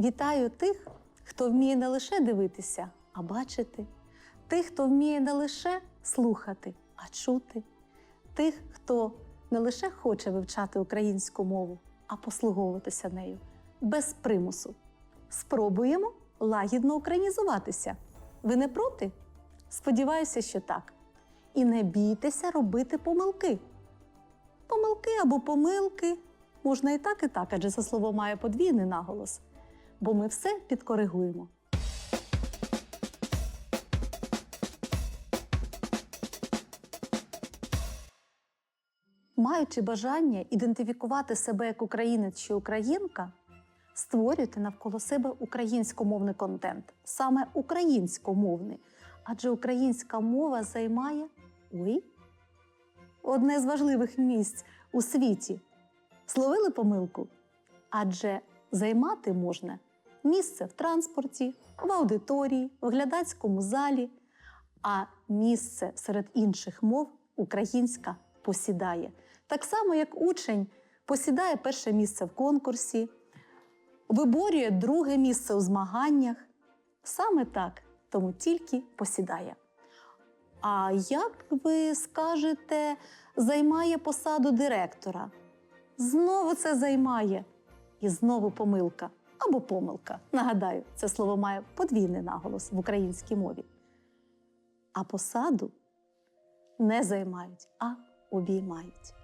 Вітаю тих, хто вміє не лише дивитися, а бачити, тих, хто вміє не лише слухати, а чути, тих, хто не лише хоче вивчати українську мову, а послуговуватися нею без примусу. Спробуємо лагідно українізуватися. Ви не проти? Сподіваюся, що так. І не бійтеся робити помилки. Помилки або помилки можна і так, і так, адже це слово має подвійний наголос, бо ми все підкоригуємо. Маючи бажання ідентифікувати себе як українець чи українка, створюйте навколо себе українськомовний контент, саме українськомовний, адже українська мова займає ой, одне з важливих місць у світі. Словили помилку? Адже займати можна місце в транспорті, в аудиторії, в глядацькому залі, а місце серед інших мов українська посідає. Так само, як учень посідає перше місце в конкурсі, виборює друге місце у змаганнях. Саме так, тому тільки посідає. А як ви скажете, займає посаду директора? Знову це займає. І знову помилка або помилка. Нагадаю, це слово має подвійний наголос в українській мові. А посаду не займають, а обіймають.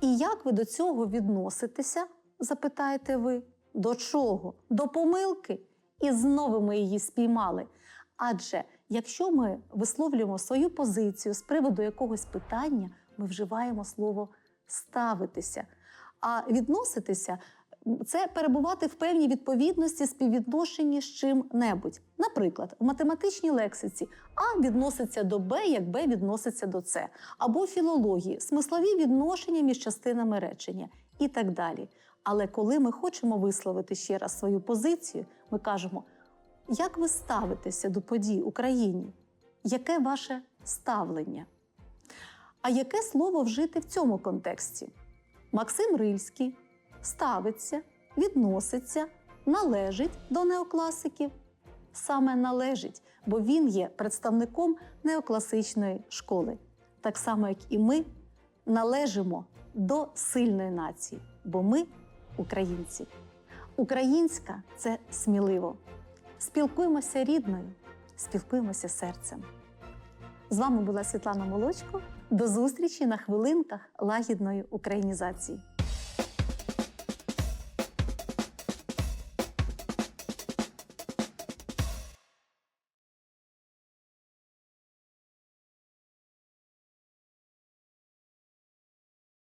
І як ви до цього відноситеся, запитаєте ви? До чого? До помилки? І знову ми її спіймали. Адже якщо ми висловлюємо свою позицію з приводу якогось питання, ми вживаємо слово ставитися. А відноситися це перебувати в певній відповідності, співвідношенні з чим-небудь. Наприклад, в математичній лексиці А відноситься до Б, як Б відноситься до С, або філології, смислові відношення між частинами речення і так далі. Але коли ми хочемо висловити ще раз свою позицію, ми кажемо, як ви ставитеся до подій Україні? Яке ваше ставлення? А яке слово вжити в цьому контексті? Максим Рильський ставиться, відноситься, належить до неокласиків. Саме належить, бо він є представником неокласичної школи. Так само, як і ми належимо до сильної нації, бо ми українці. Українська це сміливо. Спілкуємося рідною, спілкуємося серцем. З вами була Світлана Молочко. До зустрічі на хвилинках лагідної українізації.